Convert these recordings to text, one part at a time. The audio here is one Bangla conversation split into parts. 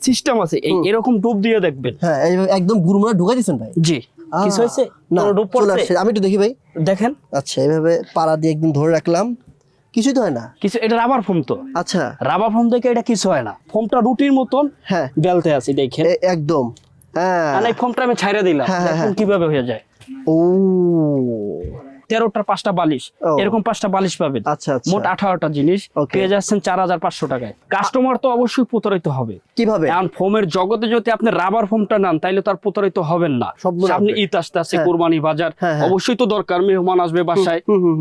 সিস্টেম আছে এই এরকম ডুব দিয়ে দেখবেন। হ্যাঁ একদম গুরুমরা ঢুকাই দিচ্ছেন ভাই। জি কিছু হয়েছে? না ডুব পড়ছে আমি একটু দেখি ভাই। দেখেন। আচ্ছা এইভাবে পাড়া দিয়ে একদম ধরে রাখলাম। কিছুই তো হয় না। কিছু এটা রাবার ফোম তো। আচ্ছা। রাবার ফোম থেকে এটা কিছু হয় না। ফোমটা রুটির মতন হ্যাঁ। বেলতে আছে দেখেন। একদম। হ্যাঁ। ফোমটা আমি ছাইড়া দিলাম। হ্যাঁ, হ্যাঁ, হ্যাঁ। কীভাবে হয়ে যায়। ও। তেরোটার পাঁচটা বালিশ। এরকম পাঁচটা বালিশ পাবেন। আচ্ছা আচ্ছা। মোট আঠারোটা জিনিস। পেয়ে যাচ্ছেন চার হাজার পাঁচশো টাকায়। কাস্টমার তো অবশ্যই প্রতারিত হবে। কীভাবে? এখন ফোমের জগতে যদি আপনি রাবার ফোমটা নেন তাইলে তার প্রতারিত হবেন না। লাগবে। ঈদ আসতে হ্যাঁ। কোরবানি বাজার হ্যাঁ, হ্যাঁ। অবশ্যই তো দরকার মেহমান আসবে বাসায়।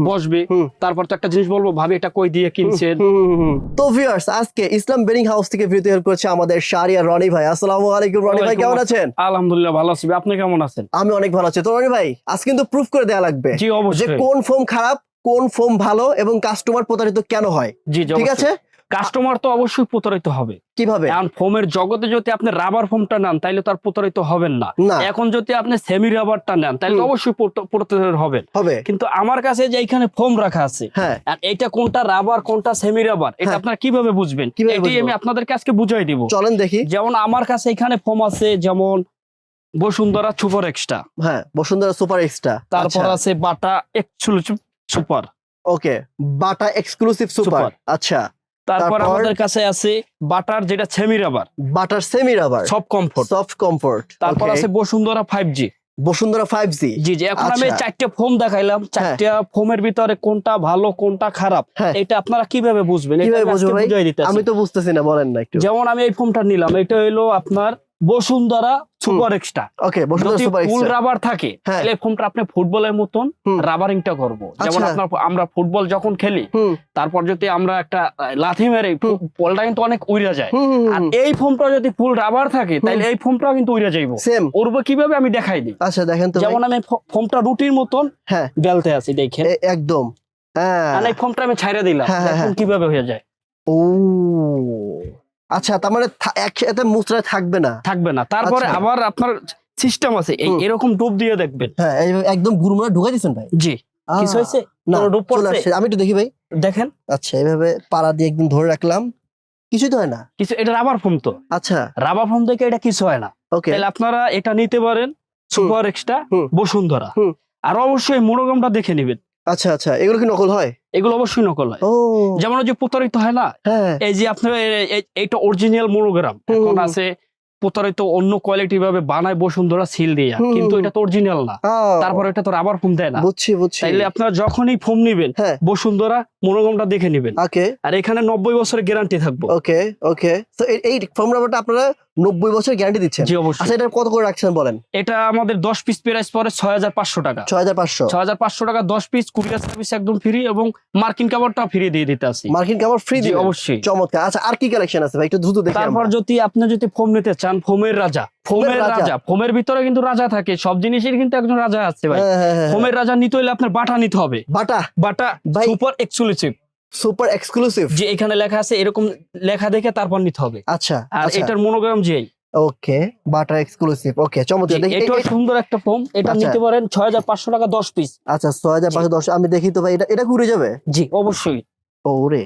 বসবে। তারপর তো একটা জিনিস বলব ভাবি এটা কই দিয়ে কিনছেন? তো ভিউয়ার্স আজকে ইসলাম বেরিং হাউস থেকে ভিডিও হেল্প করছে আমাদের শারিয়া রনি ভাই। আসসালামু আলাইকুম রনি ভাই কেমন আছেন? আলহামদুলিল্লাহ ভালো আছি। আপনি কেমন আছেন? আমি অনেক ভালো আছি। তো রনি ভাই আজ কিন্তু প্রুফ করে দেওয়া লাগবে। জি যে কোন ফোম খারাপ কোন ফোম ভালো এবং কাস্টমার প্রতারিত কেন হয়? জি ঠিক আছে? কাস্টমার তো অবশ্যই প্রতারিত হবে। কীভাবে? এখন ফোমের জগতে যদি আপনি রাবার ফোমটা নেন তাইলে তার প্রতারিত হবেন না। এখন যদি আপনি সেমি রাবারটা নেন তাহলে অবশ্যই প্রতারিত হবেন। হবে। কিন্তু আমার কাছে যে এখানে ফোম রাখা আছে হ্যাঁ। আর এটা কোনটা রাবার কোনটা সেমি রাবার এটা। আপনারা কীভাবে বুঝবেন? কীভাবে এটি আমি আপনাদেরকে আজকে বুঝাই দিব। চলেন দেখি। যেমন আমার কাছে এখানে ফোম আছে যেমন বসুন্ধরা সুপার এক্সট্রা। হ্যাঁ বসুন্ধরা সুপার এক্সট্রা। তারপর আছে Bata exclusive super. Okay Bata exclusive super. আচ্ছা। তারপর? আমাদের কাছে আছে বাটার যেটা সেমি রাবার বাটার সেমি রাবার সব কমফোর্ট সফট কমফোর্ট তারপর আছে Bashundhara five G Bashundhara five G G G এখন আমি আচ্ছা। চারটে ফোম দেখাইলাম। চারটা ফোমের ভিতরে কোনটা ভালো কোনটা খারাপ হ্যাঁ। এটা আপনারা কীভাবে বুঝবেন? এটা আমি? বুঝাই তো বুঝতেছি না বলেন না একটু। যেমন আমি এই ফোমটা নিলাম এটা হলো আপনার Bashundhara super extra. Okay Bashundhara full rubber থাকে হ্যাঁ। তাহলে ফোমটা আপনি ফুটবলের মতন রাবারিংটা করব। যেমন আচ্ছা। আপনার আমরা ফুটবল যখন খেলি তারপর যদি আমরা একটা লাথি মেরে। বলটা কিন্তু অনেক উড়ে যায়। আর এই ফোমটা যদি ফুল রাবার থাকে তাহলে এই ফোমটাও কিন্তু উড়ে যাইব। সেম উড়বে কীভাবে আমি দেখাই দিই। আচ্ছা দেখেন তো যেমন আমি ফোমটা রুটির মতন হ্যাঁ। বেলতে আছি দেখেন। একদম। হ্যাঁ। এই ফোমটা আমি ছাইড়া দিলাম। হ্যাঁ, হ্যাঁ। কীভাবে হয়ে যায়। ও। আচ্ছা তার মানে একসাথে মুচড়ায় থাকবে না। থাকবে না। তারপরে আচ্ছা। আবার আপনার সিস্টেম আছে এই এরকম ডুব দিয়ে দেখবেন। হ্যাঁ একদম গুরুমরা ঢুকাই দিচ্ছেন ভাই। জি। কিছু হয়েছে? না ডুব পড়ছে? আমি একটু দেখি ভাই। দেখেন। আচ্ছা এইভাবে পাড়া দিয়ে একদম ধরে রাখলাম। কিছুই তো হয় না। কিছু এটা রাবার ফোম তো। আচ্ছা। রাবার ফোম থেকে এটা কিছু হয় না। ওকে তাহলে আপনারা এটা নিতে পারেন সুপার এক্সট্রা হুম। বসুন্ধরা। আর অবশ্যই মোনোগ্রামটা দেখে নেবেন। আচ্ছা আচ্ছা। এগুলো কি নকল হয়? এগুলো অবশ্যই নকল হয়। যেমন যে প্রতারিত হয় না? হ্যাঁ এই যে আপনার এইটা অরিজিনাল মোনোগ্রাম এখন আছে প্রতারিত অন্য কোয়ালিটি ভাবে বানায় বসুন্ধরা সিল দিয়ে। কিন্তু এটা তো অরিজিনাল না। তারপর এটা তো রাবার ফোম দেয় না। বুঝছি বুঝছি। তাইলে আপনারা যখনই ফোম নিবেন হ্যাঁ। বসুন্ধরা মনোগ্রামটা দেখে নেবেন। ওকে। আর এখানে নব্বই বছরের গ্যারান্টি থাকব। ওকে ওকে। তো এই ফর্ম রাবারটা আপনারা নব্বই বছর গ্যারান্টি দিচ্ছেন। জি অবশ্যই। আচ্ছা এটা কত করে রাখছেন বলেন? এটা আমাদের দশ পিস প্রাইস পরে ছয় হাজার পাঁচশো টাকা। ছয় হাজার পাঁচশো। ছয় হাজার পাঁচশো টাকা দশ পিস কুরিয়ার সার্ভিস একদম ফ্রি এবং মার্কিন কাভারটা ফ্রি দিয়ে দিতে আসি মার্কিন কাভার ফ্রি দিয়ে অবশ্যই। চমৎকার। আচ্ছা আর কি কালেকশন আছে ভাই? একটু দ্রুত দেখি তারপর যদি আপনি যদি ফোম নিতে চান ফোমের রাজা। ফোমের ফোমের রাজা? ফোমের ভিতরে কিন্তু রাজা থাকে। সব জিনিসের কিন্তু একজন রাজা আছে ভাই। হ্যাঁ, হ্যাঁ, হ্যাঁ, ফোমের রাজা নিতে হলে আপনার বাটা নিতে হবে। Bata? Bata super exclusive super exclusive যে এখানে লেখা আছে এরকম লেখা দেখে তারপর নিতে হবে। আচ্ছা আর আচ্ছা। এটার মনোগ্রাম যে ওকে বাটার এক্সক্লুসিভ ওকে চমৎকার। দেখি এই- সুন্দর একটা ফোম এটা আচ্ছা। নিতে পারেন ছয় হাজার পাঁচশো টাকা দশ পিস আচ্ছা ছয় হাজার পাঁচশো দশ। আমি দেখি তো ভাই এটা এটা ঘুরে যাবে? জি অবশ্যই। ওরে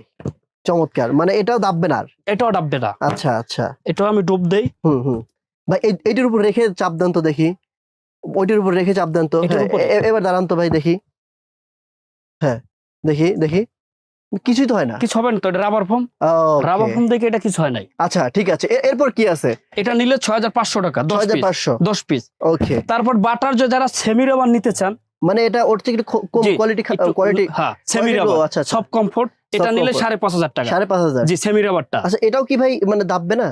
চমৎকার। মানে এটাও দাববে না আর। এটাও ডাববে না। আচ্ছা আচ্ছা। এটাও আমি ডুব দেই। হুম হুম। ভাই এই- এইটার উপর রেখে চাপ দেন তো দেখি। ওইটার উপর রেখে চাপ দেন তো। হ্যাঁ, এবার দাঁড়ান তো ভাই দেখি। হ্যাঁ দেখি দেখি। কিছুই তো হয় না? কিছু হবে না তো? এটা রাবার ফোম রাবার ফোম দেখে এটা কিছু হয় নাই। আচ্ছা ঠিক আছে। এরপর কি আছে? এটা নিলে ছয় হাজার পাঁচশো টাকা দশ হাজার পাঁচশো। দশ পিস ওকে তারপর বাটার যে যারা সেমি রাবার নিতে চান মানে এটা ওর থেকে কম কোয়ালিটি কোয়ালিটি হ্যাঁ সেমি রাবার আচ্ছা, আচ্ছা। সব কমফোর্ট এটা নিলে সাড়ে পাঁচ হাজার টাকা। সাড়ে পাঁচ হাজার। জি সেমি রাবারটা আচ্ছা এটাও কি ভাই মানে দাববে না?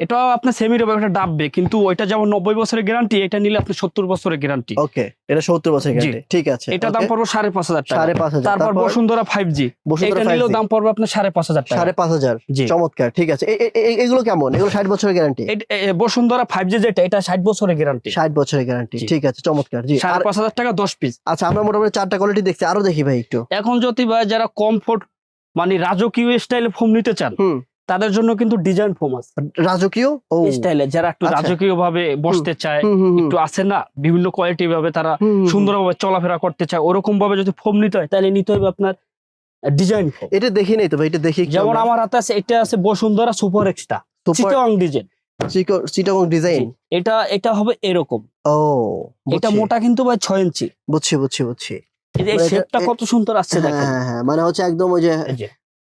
এটাও আপনার সেমি রাবার এটা ডাববে কিন্তু ওইটা যেমন নব্বই বছরের গ্যারান্টি এটা নিলে আপনি সত্তর বছরের গ্যারান্টি ওকে এটা সত্তর বছর জি। গ্যারান্টি ঠিক আছে এটা দাম পড়বে সাড়ে পাঁচ হাজার টাকা। সাড়ে পাঁচ হাজার তারপর বসুন্ধরা ফাইভ জি বসুন্ধরা এটা নিলেও দাম পড়বে আপনার সাড়ে পাঁচ হাজার টাকা। সাড়ে পাঁচ হাজার জি। চমৎকার ঠিক আছে এগুলো কেমন? এগুলো ষাট বছরের গ্যারান্টি এট- বসুন্ধরা ফাইভ জি যেটা এটা ষাট বছরের গ্যারান্টি ষাট বছরের গ্যারান্টি ঠিক আছে চমৎকার জি। সাড়ে পাঁচ হাজার টাকা দশ পিস আচ্ছা আমরা মোটামুটি চারটা কোয়ালিটি দেখছি আরও দেখি ভাই একটু। এখন যদি ভাই যারা কমফোর্ট মানে রাজকীয় স্টাইলে ফোম নিতে চান তাদের জন্য কিন্তু ডিজাইন ফোম আছে। রাজকীয়? স্টাইলে যারা একটু আচ্ছা। রাজকীয় ভাবে বসতে চায় একটু আছে না বিভিন্ন কোয়ালিটি ভাবে তারা। সুন্দরভাবে চলাফেরা করতে চায় ওরকম ভাবে যদি ফোম নিতে হয় তাহলে নিতে হবে আপনার ডিজাইন এটা দেখি নাই তো ভাই এটা দেখি যেমন আমার হাতে আছে এটা আছে Bashundhara super Super- Chittagong design Chittagong design এটা এটা হবে এরকম। ও এটা মোটা কিন্তু ভাই ছয় ইঞ্চি। বুঝছি বুঝছি বুঝছি। এই যে মানে শেপটা কত সুন্দর আসছে হ্যাঁ দেখেন। হ্যাঁ হ্যাঁ মানে হচ্ছে একদম ওই যে,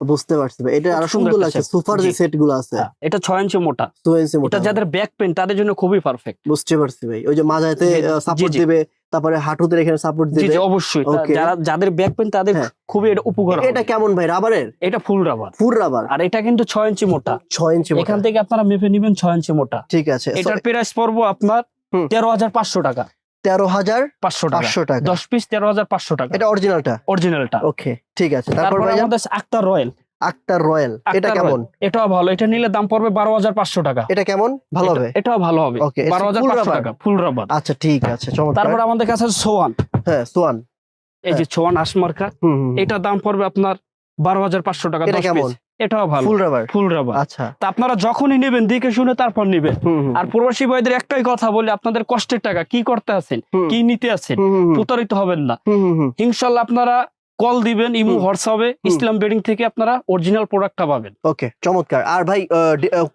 বুঝতে পারছি এটা আরও সুন্দর লাগছে। সোফার যে সেটগুলো আছে। হ্যাঁ, এটা ছয় ইঞ্চি মোটা। টু ইঞ্চি মোটা। যাদের ব্যাক পেন তাদের জন্য খুবই পারফেক্ট বুঝতে পারছি ভাই। ওই যে জি, সাপোর্ট। দিবে তারপরে হাঁটুতে এখানে সাপোর্ট দিবে। জি অবশ্যই। যারা যাদের ব্যাক পেন তাদের হ্যাঁ। খুবই এটা উপকার এটা কেমন ভাই রাবারের এটা ফুল রাবার ফুল রাবার আর এটা কিন্তু ছয় ইঞ্চি মোটা। ছয় ইঞ্চি মোটা। এখান থেকে আপনারা মেপে নিবেন ছয় ইঞ্চি মোটা। ঠিক আছে। এটার প্রাইস পড়ব আপনার তেরো হাজার পাঁচশো টাকা। তেরো হাজার পাঁচশো টাকা। পাঁচশো টাকা। দশ পিস তেরো হাজার পাঁচশো টাকা। এটা অরিজিনালটা অরিজিনালটা ওকে ঠিক আছে। তারপর আমাদের আক্তার রয়্যাল। আক্তার রয়্যাল। এটা কেমন? এটাও ভালো। এটা নিলে দাম পড়বে বারো হাজার পাঁচশো টাকা। এটা কেমন? ভালো হবে? এটাও ভালো হবে। এটা বারো হাজার পাঁচশো টাকা ফুল রাবার আচ্ছা ঠিক আছে তারপর আমাদের কাছে সোয়ান। হ্যাঁ সোয়ান। এই যে সোয়ান আসমার্কা এটার দাম পড়বে আপনার বারো হাজার পাঁচশো টাকা এটা কেমন? এটাও ভালো। Full rubber? Full rubber. আচ্ছা। তা আপনারা যখনই নেবেন দেখে শুনে তারপর নেবেন। আর প্রবাসী ভাইদের একটাই কথা বলি আপনাদের কষ্টের টাকা কি করতে আছেন কি নিতে আছেন। প্রতারিত হবেন না। ইনশাল্লাহ আপনারা কল দিবেন ইমো। হোয়াটসঅ্যাপে ইসলাম বেডিং থেকে আপনারা অরিজিনাল প্রোডাক্টটা পাবেন। ওকে চমৎকার। আর ভাই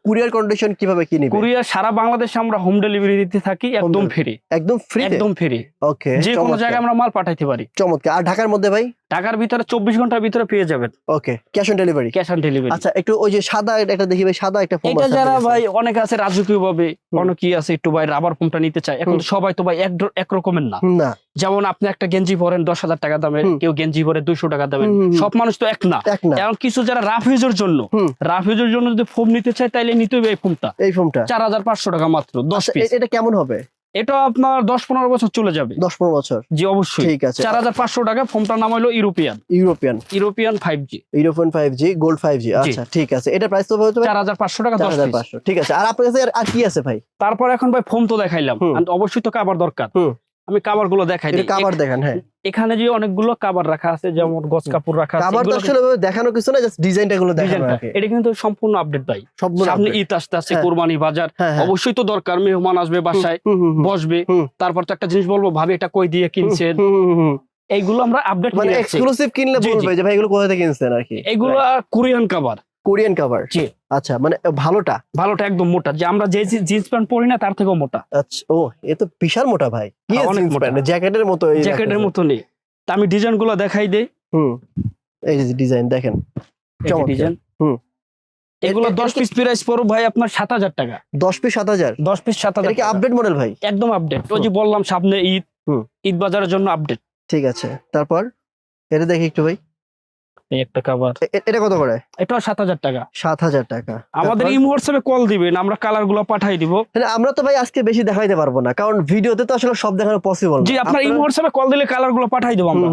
কুরিয়ার কন্ডিশন কীভাবে কি নিবে কুরিয়ার সারা বাংলাদেশে আমরা হোম ডেলিভারি দিতে থাকি একদম ফ্রি। একদম ফ্রি একদম ফ্রি। ওকে যে কোনো জায়গায় আমরা মাল পাঠাইতে পারি। চমৎকার। আর ঢাকার মধ্যে ভাই? ঢাকার ভিতরে চব্বিশ ঘণ্টার ভিতরে পেয়ে যাবেন। Okay cash on delivery cash on delivery আচ্ছা একটু ওই যে সাদা একটা দেখি ভাই সাদা একটা ফোন এটা যারা ভাই অনেক আছে রাজকীয় ভাবে অনেকেই আছে একটু ভাই রাবার ফোনটা নিতে চায়। এখন তো সবাই তো ভাই এক এক রকমের না। না। যেমন আপনি একটা গেঞ্জি পরেন দশ হাজার টাকা দামের কেউ গেঞ্জি পরে দুইশো টাকা দামের। সব মানুষ তো এক না। এখন কিছু যারা রাফ ইউজের জন্য হুম। রাফ ইউজের জন্য যদি ফোন নিতে চায় তাইলে নিতে হবে এই ফোনটা এই ফোনটা চার হাজার পাঁচশো টাকা মাত্র দশ আচ্ছা, পিস এটা কেমন হবে? এটা আপনার দশ পনেরো বছর চলে যাবে। দশ পনেরো বছর। জি অবশ্যই। ঠিক আছে। চার হাজার পাঁচশো টাকা ফোনটার নাম হলো European European European five G European five G gold five G. আচ্ছা ঠিক আছে। এটা প্রাইস তো চার হাজার পাঁচশো টাকা চার হাজার পাঁচশো। ঠিক আছে। আর আপনার কাছে আর- কি আছে ভাই? তারপর এখন ভাই ফোন তো দেখাইলাম। অবশ্যই তোকে আবার দরকার। আমি কাবারগুলো দেখাই কাবার দেখান হ্যাঁ। এখানে যে অনেকগুলো কাবার রাখা আছে যেমন গজ কাপড় রাখা আছে কাবার তো এগুলো আসলে দেখানো কিছু না জাস্ট ডিজাইনটা গুলো দেখানো। এটা কিন্তু সম্পূর্ণ আপডেট ভাই। সামনে ঈদ আসতে আসছে হ্যাঁ। কোরবানি বাজার। হ্যাঁ হ্যাঁ। অবশ্যই তো দরকার মেহমান আসবে বাসায়। বসবে। তারপর তো একটা জিনিস বলব ভাবি এটা কই দিয়ে কিনছেন। এইগুলো আমরা আপডেট মানে এক্সক্লুসিভ কিনলে। বলবে যে ভাই এগুলো কোথা থেকে কিনছেন আর কি? এগুলো কোরিয়ান কাবার কোরিয়ান কাভার জি। আচ্ছা মানে ভালোটা? ভালোটা একদম মোটা। যে আমরা যে জিন্স প্যান্ট পরি না তার থেকেও মোটা। আচ্ছা ও এ তো বিশাল মোটা ভাই। কি হ্যাঁ, অনেক মোটা। জ্যাকেটের মতো এই জ্যাকেটের মতো নেই। তা আমি ডিজাইনগুলো দেখাই দেই। হুম এই যে ডিজাইন দেখেন। ডিজাইন। হুম। এগুলো এ- এ- দশ পিস প্রাইস পড়ো ভাই আপনার সাত হাজার টাকা। দশ পিস সাত হাজার? দশ পিস সাত হাজার এটা কি আপডেট মডেল ভাই? একদম আপডেট ওই যে বললাম সামনে ঈদ। হুম। ঈদ বাজারের জন্য আপডেট ঠিক আছে তারপর? এটা দেখি একটু ভাই। এই একটা এ- এটা কত করে? এটাও সাত হাজার টাকা। সাত হাজার টাকা। আমাদের? ইমো হোয়াটসঅ্যাপে কল দিবেন আমরা কালারগুলো পাঠাই দিব। আমরা তো ভাই আজকে বেশি দেখাইতে পারব না কারণ ভিডিওতে তো আসলে সব দেখানো পসিবল জি আপনার ইমো হোয়াটসঅ্যাপে কল দিলে কালারগুলো পাঠাই দেবো আমরা।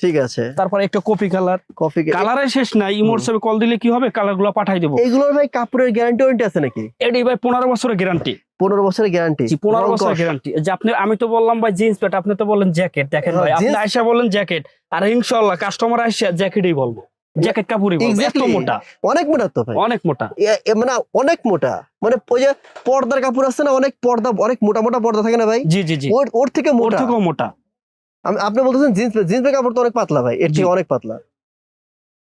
ঠিক আছে। তারপর একটা কপি কালার কফি কালারের শেষ নাই হুম। হোয়াটসঅ্যাপে কল দিলে কি হবে? কালারগুলো পাঠাই দেবো। এইগুলোর ভাই কাপড়ের গ্যারান্টি ওয়ারেন্টি আছে নাকি? এটি ভাই পনেরো বছরের গ্যারান্টি পনেরো বছরের গ্যারান্টি পনেরো বছরের গ্যারান্টি যে আপনি আমি তো বললাম ভাই জিন্স প্যান্ট আপনি তো বললেন জ্যাকেট দেখেন হ্যাঁ, ভাই আপনি আয়সা বললেন জ্যাকেট আর ইনশাল্লাহ কাস্টমার আইসা জ্যাকেটই বলব। জ্যাকেট কাপড়ই বলব এত মোটা। অনেক মোটা তো ভাই। অনেক মোটা। মানে অনেক মোটা। মানে ওই যে পর্দার কাপড় আছে না অনেক পর্দা অনেক মোটা মোটা পর্দা থাকে না ভাই? জি জি জি। ওর থেকে ওর মোটা। থেকেও মোটা। আপনি বলতেছেন জিন্স জিন্স কাপড় তো অনেক পাতলা ভাই এর। থেকে অনেক পাতলা।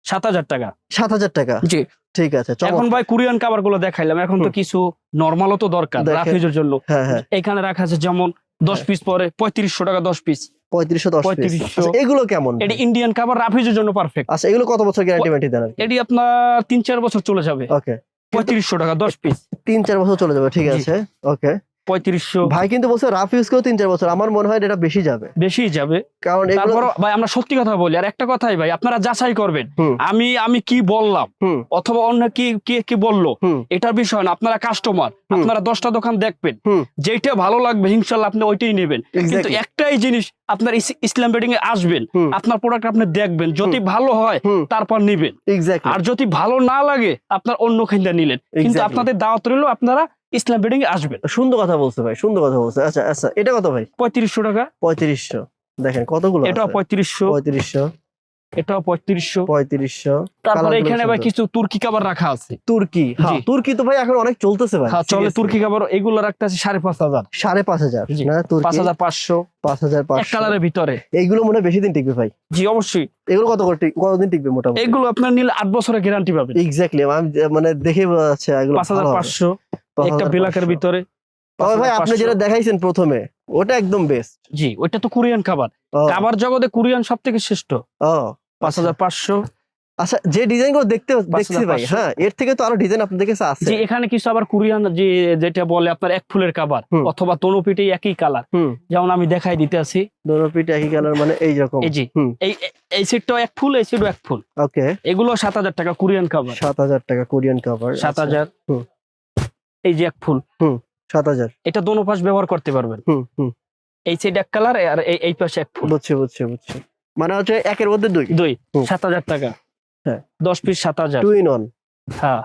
সাত হাজার টাকা। সাত হাজার টাকা। জি। ঠিক আছে এখন ভাই কোরিয়ান কাবারগুলো দেখাইলাম এখন তো। কিছু নর্মালও তো দরকার। রাফিজের জন্য। হ্যাঁ হ্যাঁ। এখানে রাখা আছে যেমন দশ হ্যাঁ। পিস পরে পঁয়ত্রিশশো টাকা দশ পিস পঁয়ত্রিশশো দশ পিস 3500 আচ্ছা, এগুলো কেমন? এটি ইন্ডিয়ান কাবার রাফিজের জন্য পারফেক্ট আচ্ছা এগুলো কত বছর গ্যারান্টি ওয়ারেন্টি দেন? এটি আপনার তিন চার বছর চলে যাবে। ওকে পঁয়ত্রিশশো টাকা দশ পিস তিন চার বছর চলে যাবে ঠিক আছে। ওকে পঁয়ত্রিশশো। ভাই কিন্তু বলছে রাফ ইউজ করেও তিন চার বছর। আমার মনে হয় এটা বেশি যাবে। বেশি যাবে। কারণ তারপর ভাই আমরা সত্যি কথা বলি আর একটা কথাই ভাই আপনারা যাচাই করবেন। আমি আমি কি বললাম? অথবা অন্য কি কে কি বলল? এটার বিষয় না আপনারা কাস্টমার আপনারা দশটা দোকান দেখবেন। যেটা ভালো লাগবে ইনশাল্লাহ আপনি ওইটাই নেবেন। কিন্তু একটাই জিনিস আপনার ইসলাম বেডিং এ আসবেন আপনার প্রোডাক্ট আপনি দেখবেন। যদি ভালো হয় তারপর নিবেন। আর যদি ভালো না লাগে আপনার অন্য খাইন্দা নিলেন। কিন্তু আপনাদের দাওয়াত রইল আপনারা ইসলাম বেডিং এ আসবেন সুন্দর কথা বলছে ভাই সুন্দর কথা বলছে। আচ্ছা আচ্ছা এটা কত ভাই? পঁয়ত্রিশশো টাকা। পঁয়ত্রিশশো। দেখেন কতগুলো এটা পঁয়ত্রিশশো। পঁয়ত্রিশশো। এটাও পঁয়ত্রিশশো। পঁয়ত্রিশশো। তারপরে এখানে ভাই কিছু তুর্কি কাবার রাখা আছে। তুর্কি হ্যাঁ তুর্কি তো ভাই এখন অনেক চলতেছে ভাই। হ্যাঁ চলে তুর্কি কাবার এগুলো রাখতে আছে সাড়ে পাঁচ হাজার। সাড়ে পাঁচ হাজার পাঁচ হাজার পাঁচশো। পাঁচ হাজার পাঁচশো। কালারের ভিতরে। এইগুলো মনে হয় বেশি দিন টিকবে ভাই। জি অবশ্যই। এগুলো কত কতদিন টিকবে মোটামুটি? এগুলো আপনার নিলে আট বছরের গ্যারান্টি পাবেন। এক্স্যাক্টলি আমি মানে দেখে বোঝা এগুলো পাঁচ হাজার পাঁচশো। একটা ব্ল্যাকের ভিতরে তবে ভাই আপনি যেটা দেখাইছেন প্রথমে ওটা একদম বেস্ট জি ওইটা তো কোরিয়ান খাবার। খাবার জগতে কোরিয়ান সব থেকে শ্রেষ্ঠ। ও পাঁচ হাজার পাঁচশো। আচ্ছা যে ডিজাইনগুলো দেখতে দেখছি ভাই হ্যাঁ এর থেকে তো আরও ডিজাইন আপনাদের কাছে আছে। এখানে কিছু আবার কোরিয়ান যে যেটা বলে আপনার এক ফুলের খাবার হুম। অথবা তনুপিটে একই কালার। যেমন আমি দেখাই দিতে আছি। দোনো একই কালার মানে এই রকম। এই জি এই এই- সেটটাও এক ফুল এই সেটও এক ফুল। ওকে এগুলো সাত হাজার টাকা কোরিয়ান সাত হাজার টাকা কোরিয়ান কাভার সাত হাজার। হুম। এই যে এক ফুল। সাত হাজার। এটা দোনো পাশ ব্যবহার করতে পারবেন। হুম হুম। এই সাইড এক কালার আর এই- পাশে এক ফুল। বুঝছি বুঝছি বুঝছি। মানে হচ্ছে একের মধ্যে দুই? দুই। সাত হাজার টাকা। হ্যাঁ। দশ পিস সাত হাজার। টু ইন ওয়ান হ্যাঁ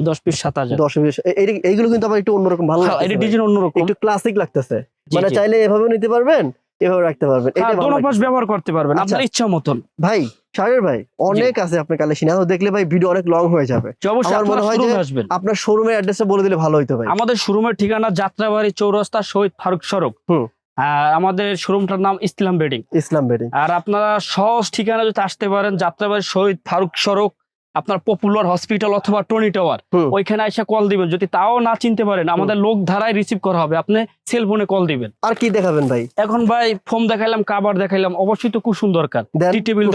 দশ পিস সাত হাজার। দশ পিস এইগুলো কিন্তু আবার একটু অন্যরকম ভালো হ্যাঁ, এটা। ডিজাইন অন্যরকম। একটু ক্লাসিক লাগতেছে। মানে চাইলে এভাবে নিতে পারবেন। এভাবে রাখতে পারবেন। হ্যাঁ, এটা দোনো পাশ ব্যবহার করতে পারবেন আচ্ছা। আপনার ইচ্ছা মতন। ভাই শাহের ভাই অনেক আছে আপনার কালেকশন এত দেখলে ভাই ভিডিও অনেক লং হয়ে যাবে। আমার মনে হয় যে- আপনার শোরুমের অ্যাড্রেসটা বলে দিলে ভালো হইতো ভাই। আমাদের শোরুমের ঠিকানা যাত্রাবাড়ি চৌরাস্তা শহীদ ফারুক সড়ক। হুম। আর আমাদের শোরুমটার নাম ইসলাম বেডিং। ইসলাম বেডিং। আর আপনারা সহজ ঠিকানা যদি আসতে পারেন যাত্রাবাড়ি শহীদ ফারুক সড়ক আপনার পপুলার হসপিটাল অথবা টনি টাওয়ার ওইখানে এসে কল দিবেন। যদি তাও না চিনতে পারেন আমাদের লোক ধারায় রিসিভ করা হবে। আপনি সেল ফোনে কল দিবেন। আর কি দেখাবেন ভাই? এখন ভাই ফোম দেখাইলাম কাবার দেখাইলাম অবশ্যই তো কুসুম দরকার। টি টেবিল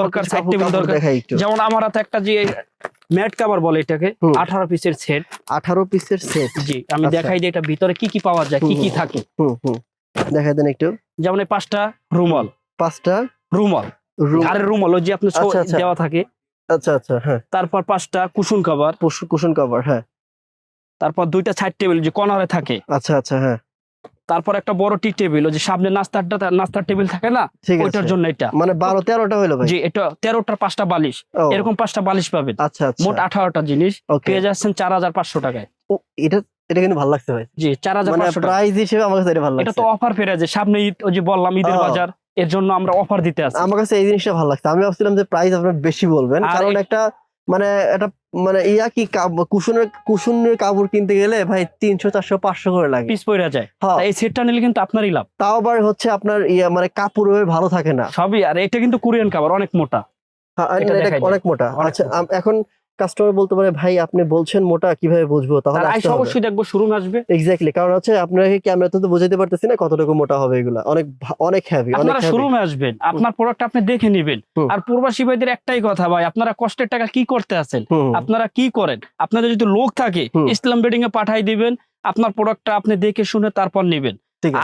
দরকার সাইড টেবিল দরকার। যেমন আমার হাতে একটা যে ম্যাট কাভার বলে এটাকে হুম। আঠারো পিসের সেট আঠারো পিসের সেট জি আমি আচ্ছা। দেখাই দিই এটা ভিতরে কি কি পাওয়া যায় কি কি থাকে। হুম হুম। দেখাই দেন একটু। যেমন এই পাঁচটা রুমাল। পাঁচটা রুমাল। রুম ঘাড়ের রুমাল ওই যে আপনার আচ্ছা, আচ্ছা। দেওয়া থাকে। আচ্ছা আচ্ছা হ্যাঁ। তারপর পাঁচটা কুশন কভার কুশন কভার হ্যাঁ। তারপর দুইটা সাইড টেবিল যে কর্নারে থাকে। আচ্ছা আচ্ছা হ্যাঁ। তারপর একটা বড় টি টেবিল যে সামনে নাস্তারটা নাস্তার টেবিল থাকে না? ওইটার জন্য এটা। মানে বারো তেরোটা হইল ভাই? জি এটা তেরোটার পাঁচটা বালিশ। এরকম পাঁচটা বালিশ পাবেন। আচ্ছা আচ্ছা। মোট আঠারোটা জিনিস। পেয়ে যাচ্ছেন চার হাজার পাঁচশো টাকায়। ও, এটা এটা কিন্তু ভালো লাগছে ভাই। জি চার হাজার মানে প্রাইস হিসেবে আমার কাছে এটা ভালো এটা তো অফার পেরে আছে। সামনে ঈদ ওই যে বললাম ঈদের বাজার। এর জন্য আমরা অফার দিতে আছি। আমার কাছে এই জিনিসটা ভালো লাগছে। আমি ভাবছিলাম যে প্রাইস আপনার বেশি বলবেন। কারণ একটা মানে একটা মানে ইয়া কি কুশনের কুশনের কাপড় কিনতে গেলে ভাই তিনশো চারশো পাঁচশো করে লাগে। পিস পড়ে যায়। হ্যাঁ, এই সেটটা নিলে কিন্তু আপনারই লাভ। তাও আবার হচ্ছে আপনার ইয়া মানে কাপড় ভালো থাকে না। সবই আর এটা কিন্তু কোরিয়ান কাপড় অনেক মোটা। হ্যাঁ, এটা এটা। অনেক মোটা। আচ্ছা এখন কাস্টমার বলতে পারে ভাই আপনি বলছেন মোটা কীভাবে বুঝব? তাহলে আইসা অবশ্যই দেখব শোরুমে আসবে। এক্স্যাক্টলি কারণ হচ্ছে আপনাকে ক্যামেরাতে তো বোঝাতে পারতেছি না কতটুকু মোটা হবে এগুলা। অনেক অনেক হেভি অনেক আপনারা শোরুমে আসবেন আপনার প্রোডাক্ট আপনি দেখে নেবেন। আর প্রবাসী ভাইদের একটাই কথা ভাই আপনারা কষ্টের টাকা কি করতে আছেন? আপনারা কি করেন? আপনাদের যদি লোক থাকে ইসলাম বেডিং এ পাঠাই দিবেন আপনার প্রোডাক্টটা আপনি দেখে শুনে তারপর নেবেন।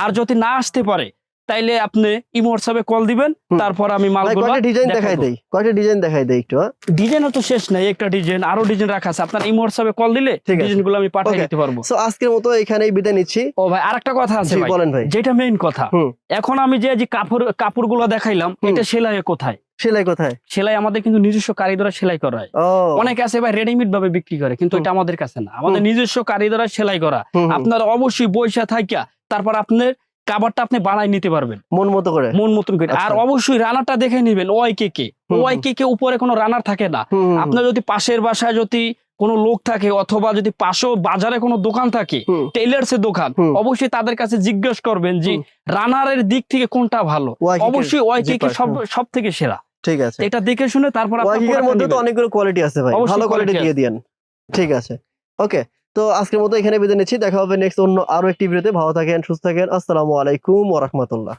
আর যদি না আসতে পারে তাইলে আপনি ইমো হোয়াটসঅ্যাপে কল দিবেন তারপর আমি মালগুলো কয়টা ডিজাইন দেখাই। দেই? কয়টা ডিজাইন দেখাই দেই একটু হ্যাঁ? ডিজাইনও তো শেষ নাই একটা ডিজাইন আরও ডিজাইন রাখা আছে। আপনার ইমো হোয়াটসঅ্যাপে কল দিলে ঠিক আছে। ডিজাইনগুলো আমি পাঠিয়ে দিতে পারব। সো আজকের মতো এখানেই বিদায় নিচ্ছি। ও ভাই আরেকটা কথা আছে ভাই। বলেন ভাই। যেটা মেইন কথা এখন আমি যে যে কাপড় কাপড়গুলো দেখাইলাম এটা সেলাই কোথায়? সেলাই কোথায়? সেলাই আমাদের কিন্তু নিজস্ব কারিগররা সেলাই করা হয়। অনেকে আছে ভাই রেডিমেড ভাবে বিক্রি করে কিন্তু এটা আমাদের কাছে না। আমাদের নিজস্ব কারিগররা সেলাই করা। আপনার অবশ্যই বৈশা থাকিয়া তারপর আপনার কাবারটা আপনি বানাই নিতে পারবেন। মন মতো করে? মন মতন করে। আর আচ্ছা। অবশ্যই রানারটা দেখে নিবেন ওয়াই কে কে ওয়াই কে কে উপরে কোনো রানার থাকে না। আপনার যদি পাশের বাসায় যদি কোনো লোক থাকে অথবা যদি পাশেও বাজারে কোনো দোকান থাকে টেইলার্স এর দোকান অবশ্যই তাদের কাছে জিজ্ঞেস করবেন যে রানারের দিক থেকে কোনটা ভালো? অবশ্যই ওয়াই কে কে সব সব থেকে সেরা। ঠিক আছে। এটা দেখে শুনে তারপর আপনার মধ্যে তো অনেকগুলো কোয়ালিটি আছে ভাই। ভালো কোয়ালিটি দিয়ে দেন ঠিক আছে। ওকে তো আজকের মতো এখানে বিদায় নিচ্ছি। দেখা হবে নেক্সট অন্য আরও একটি ভিডিওতে। ভালো থাকেন, সুস্থ থাকেন। আসসালামু আলাইকুম ওরহমতুল্লাহ রাহমাতুল্লাহ।